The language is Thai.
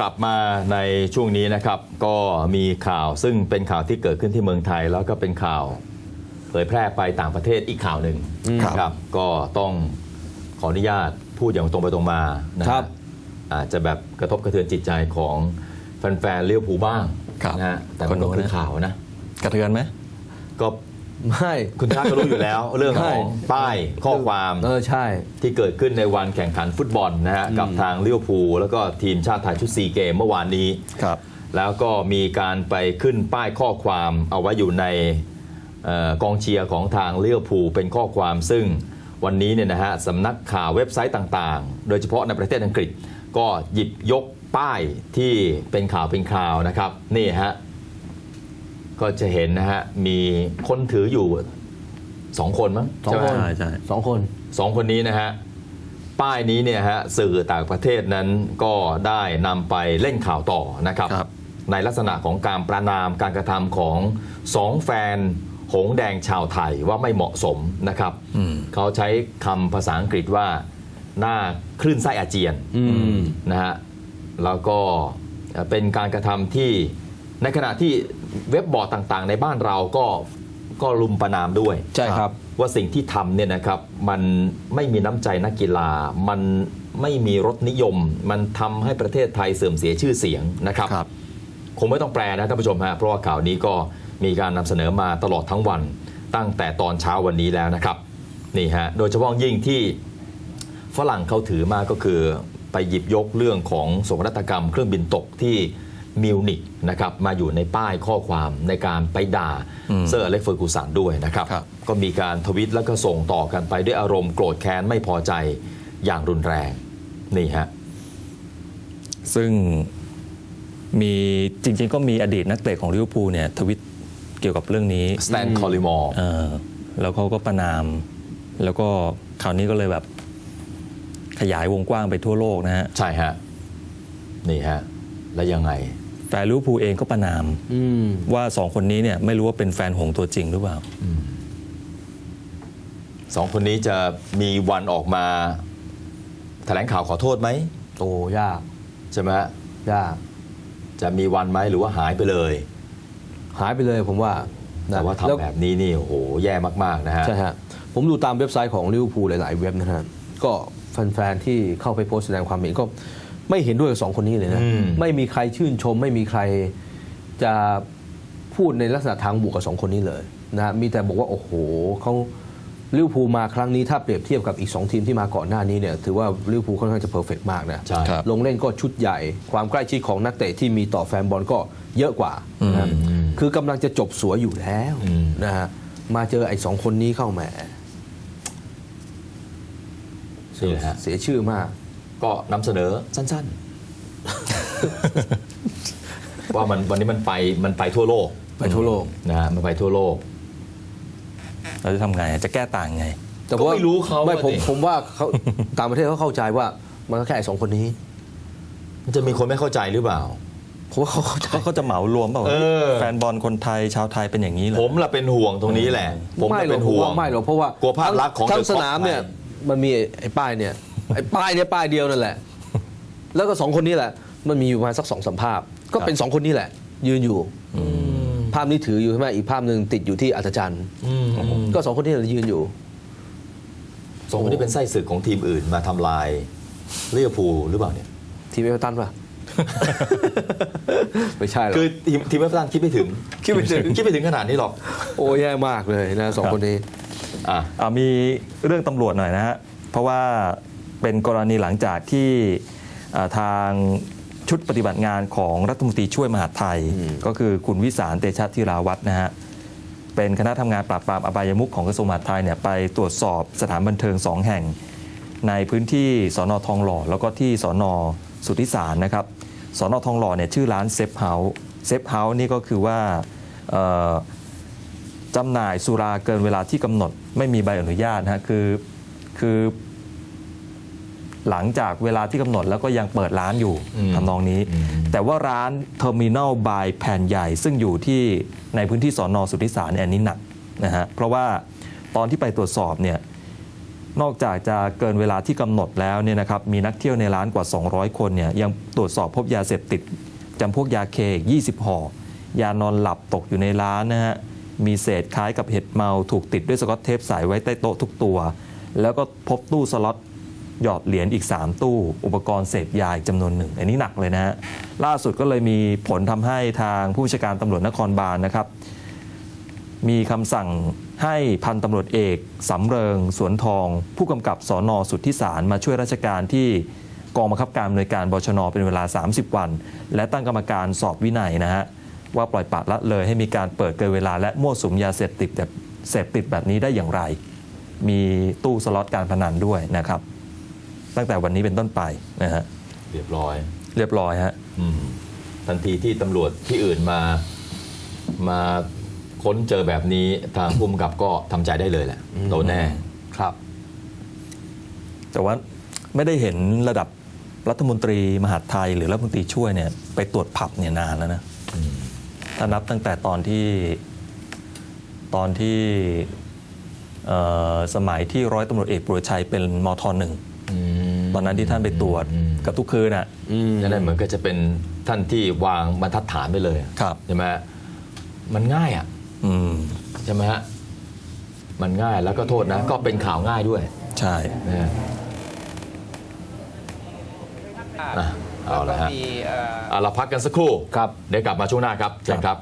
กลับมาในช่วงนี้นะครับ ก็มีข่าวซึ่งเป็นข่าวที่เกิดขึ้นที่เมืองไทย แล้วก็เป็นข่าวเผยแพร่ไปต่างประเทศอีกข่าวหนึ่งครับนะครับก็ต้องขออนุญาตพูดอย่างตรงไปตรงมานะฮะครับ อาจจะแบบกระทบกระเทือนจิตใจของแฟนๆเลี้ยวภูลบ้างครับนะฮะแต่มันก็คือข่าวนะ กระเทือนไหมก็ ไม่ คุณท่านก็รู้อยู่แล้วเรื่องของป้ายข้อความเออใช่ ที่เกิดขึ้นในวันแข่งขันฟุตบอลนะฮะกับทางลิเวอร์พูลแล้วก็ทีมชาติไทยชุดซีเกมเมื่อวานนี้ครับ แล้วก็มีการไปขึ้นป้ายข้อความเอาไว้อยู่ในเออกองเชียร์ของทางลิเวอร์พูลเป็นข้อความซึ่งวันนี้เนี่ยนะฮะสำนักข่าวเว็บไซต์ต่างๆ โดยเฉพาะในประเทศอังกฤษ ก็หยิบยกป้ายที่เป็นข่าวเป็นคราวนะครับนี่ฮะ ก็จะเห็นนะฮะ มีคนถืออยู่สองคนมั้งสองใช่ไหมคนใช่ใช่สองคนสองคนนี้นะฮะ ป้ายนี้เนี่ยฮะสื่อต่างประเทศนั้นก็ได้นำไปเล่นข่าวต่อนะครับครับในลักษณะของการประนามการกระทำของสองแฟนหงแดงชาวไทยว่าไม่เหมาะสมนะครับอืมเขาใช้คำภาษาอังกฤษว่า หน้าคลื่นไส้อาเจียนอืมนะฮะ แล้วก็เป็นการกระทำที่ ในขณะที่เว็บบอร์ดต่างๆ ในบ้านเราก็ก็ลุมประนามด้วย ใช่ครับว่าสิ่งที่ทำเนี่ยนะครับมันไม่มีน้ำใจนักกีฬา มันไม่มีรสนิยม มันทำให้ประเทศไทยเสื่อมเสียชื่อเสียงนะครับครับ คงไม่ต้องแปลนะท่านผู้ชมฮะเพราะว่าข่าวนี้ก็มีการนำเสนอมาตลอดทั้งวัน ตั้งแต่ตอนเช้าวันนี้แล้วนะครับนี่ฮะโดยเฉพาะยิ่งที่ฝรั่งเขาถือมาก็คือไปหยิบยกเรื่องของโศกนาฏกรรมเครื่องบินตกที่ มิวนิกนะครับมาอยู่ในป้ายข้อความในการไปด่าอืมเซอร์อเล็กซ์เฟอร์กูสันด้วยนะครับ ครับ ก็มีการทวิตแล้วก็ส่งต่อกันไปด้วยอารมณ์โกรธแค้นไม่พอใจอย่างรุนแรง นี่ฮะ ซึ่งมีจริง ๆ ก็มีอดีตนักเตะของลิเวอร์พูลเนี่ยทวิตเกี่ยวกับเรื่องนี้ สแตนคอลิมอร์เออแล้วเขาก็ประนาม แล้วก็คราวนี้ก็เลยแบบขยายวงกว้างไปทั่วโลกนะฮะ ใช่ฮะ นี่ฮะ แล้วยังไง แฟนลิเวอร์พูลเองก็ประนามอืมว่าสองคนนี้เนี่ยไม่รู้ว่าเป็นแฟนหงส์ตัวจริงหรือเปล่าสองคนนี้จะมีวันออกมาแถลงข่าวขอโทษไหมโอ้ยาก ใช่ไหมฮะยาก จะมีวันไหมหรือว่าหายไปเลย หายไปเลยผมว่านะแต่ว่าล้ทำแบบนี้นี่โอ้โหแย่มาก ๆ นะฮะใช่ฮะผมดูตามเว็บไซต์ของลิเวอร์พูลหลาย ๆ เว็บนะฮะก็แฟน ๆ ที่เข้าไปโพสต์แสดงความเห็นก็ ไม่เห็นด้วยกับสองคนนี้เลยนะอืมไม่มีใครชื่นชม ไม่มีใครจะพูดในลักษณะทางบวกกับสองคนนี้เลยนะฮะมีแต่บอกว่า โอ้โหเขาลิเวอร์พูลมาครั้งนี้ถ้าเปรียบเทียบกับอีก 2 ทีมที่มาก่อนหน้านี้เนี่ยถือว่าลิเวอร์พูลค่อนข้างจะเพอร์เฟกมากนะใช่ครับลงเล่นก็ชุดใหญ่ ความใกล้ชิดของนักเตะที่มีต่อแฟนบอลก็เยอะกว่านะฮะอืมคือกำลังจะจบสวยอยู่แล้วอืมนะฮะมาเจอไอ้สองคนนี้เข้าแหมนี่แหละฮะเสียชื่อมาก ก็นำเสนอสั้นๆ ว่ามันวันนี้มันไปมันไปทั่วโลกไปทั่วโลก นะฮะมันไปทั่วโลก เราจะทำไงจะแก้ต่างไงแต่ก็ว่าไม่รู้เขาไม่ผมอะดิ ผมว่าเขา ต่างประเทศเขาเข้าใจว่ามันก็แค่ไอ้สองคนนี้ มันจะมีคนไม่เข้าใจหรือเปล่า ผมว่าเขาเข้าใจก็เขาจะเหมารวมเปล่าเออ แฟนบอลคนไทยชาวไทยเป็นอย่างนี้เหรอ ผมละเป็นห่วงตรงนี้แหละ ผมไม่ละหรอเป็กนผมห่วงว่าไม่หรอกเพราะว่ากลัวภาพลักษณ์ของทั้ง The สนามเนี่ย Top มันมีไอ้ป้ายเนี่ยไอ้ป้ายเนี่ยป้ายเดียวนั่นแหละ แล้วก็สองคนนี้แหละ มันมีอยู่ประมาณสักสองสามภาพ ก็เป็นสองคนนี้แหละ ยืนอยู่ภาพนี้ถืออยู่ใช่ไหมอีกภาพหนึ่งติดอยู่ที่อัศจรรย์อืมก็สองคนนี้แหละยืนอยู่สองคนนี้เป็นไส้ศึกของทีมอื่นมาทำลายลิเวอร์พูลหรือเปล่าเนี่ย ทีมเอเวอร์ตันป่ะไม่ใช่หรอกคือทีมทีมเอฟเวอร์ตันคิดไม่ถึง คิดไม่ถึงคิดไม่ถึงขนาดนี้หรอก โอ้แย่มากเลยนะสองคนนี้ อะ อะมีเรื่องตำรวจหน่อยนะฮะ เพราะว่าเป็นกรณีหลังจากที่อ่าทางชุดปฏิบัติงานของรัฐมนตรีช่วยมหาดไทยก็คือคุณวิสารเตชะธีราวัฒน์นะฮะ เป็นคณะทำงานปราบปรามอบายมุขของกระทรวงมหาดไทยเนี่ยไปตรวจสอบสถานบันเทิงสองแห่ง ในพื้นที่สอนอทองหล่อ แล้วก็ที่สอนอสุทธิสารนะครับสอนอทองหล่อเนี่ยชื่อร้านเซฟเฮาส์เซฟเฮาส์นี่ก็คือว่าเอ่อจำหน่ายสุราเกินเวลาที่กำหนด ไม่มีใบอนุญาตนะฮะคือคือหลังจากเวลาที่กำหนดแล้วก็ยังเปิดร้านอยู่อืมทำนองนี้อืมแต่ว่าร้านเทอร์มินอลบายแผ่นใหญ่ ซึ่งอยู่ที่ในพื้นที่สอนอสุทธิสารเนี่ยอันนี้หนักนะฮะเพราะว่าตอนที่ไปตรวจสอบเนี่ยนอกจากจะเกินเวลาที่กำหนดแล้วเนี่ยนะครับมีนักเที่ยวในร้านกว่า 200 คนเนี่ยยังตรวจสอบพบยาเสพติดจำพวกยาเคอีก20ห่อยานอนหลับตกอยู่ในร้านนะฮะ มีเศษคล้ายกับเห็ดเมาถูกติดด้วยสกอตเทปใส่ไว้ใต้โต๊ะทุกตัว แล้วก็พบตู้สล็อตหยอดเหรียญอีก 3 ตู้ อุปกรณ์เสพยาอีกจำนวนหนึ่ง อันนี้หนักเลยนะฮะล่าสุดก็เลยมีผลทำให้ทางผู้บัญชาการตำรวจนครบาลนะครับ มีคำสั่งให้พันตำรวจเอกสำเริง สวนทอง ผู้กำกับสอนอสุทธิสารมาช่วยราชการที่กองบังคับการอำนวยการบชนเป็นเวลา 30 วัน และตั้งกรรมการสอบวินัยนะฮะ ว่าปล่อยปละละเลยให้มีการเปิดเกินเวลาและมั่วสุมยาเสพติดแบบเสพติดแบบนี้ได้อย่างไร มีตู้สล็อตการพนันด้วยนะครับ ตั้งแต่วันนี้เป็นต้นไปนะฮะเรียบร้อย เรียบร้อยฮะอืมทันทีที่ตำรวจที่อื่นมามาค้นเจอแบบนี้ทางผู้กำกับก็ทำใจได้เลยแหละโดนแน่ครับ แต่ว่าไม่ได้เห็นระดับรัฐมนตรีมหาดไทยหรือรัฐมนตรีช่วยเนี่ยไปตรวจผับเนี่ยนานแล้วนะ ถ้านับตั้งแต่ตอนที่ตอนที่เอ่อสมัยที่ร้อยตำรวจเอกปุรชัยเป็นมทหนึ่งตอนนั้นที่ท่านไปตรวจกับทุกคืนอะนั่นนะเหมือนก็จะเป็นท่านที่วางบรรทัดฐานไปเลยครับใช่ไหมฮะมันง่ายอะอืมใช่ไหมฮะมันง่ายแล้วก็โทษนะ ก็เป็นข่าวง่ายด้วย ใช่นะ ฮะอะเอาละฮะแล้วก็มีเอ่อเอาเราพักกันสักครู่ครับ เดี๋ยวกลับมาช่วงหน้าครับเชิญครับ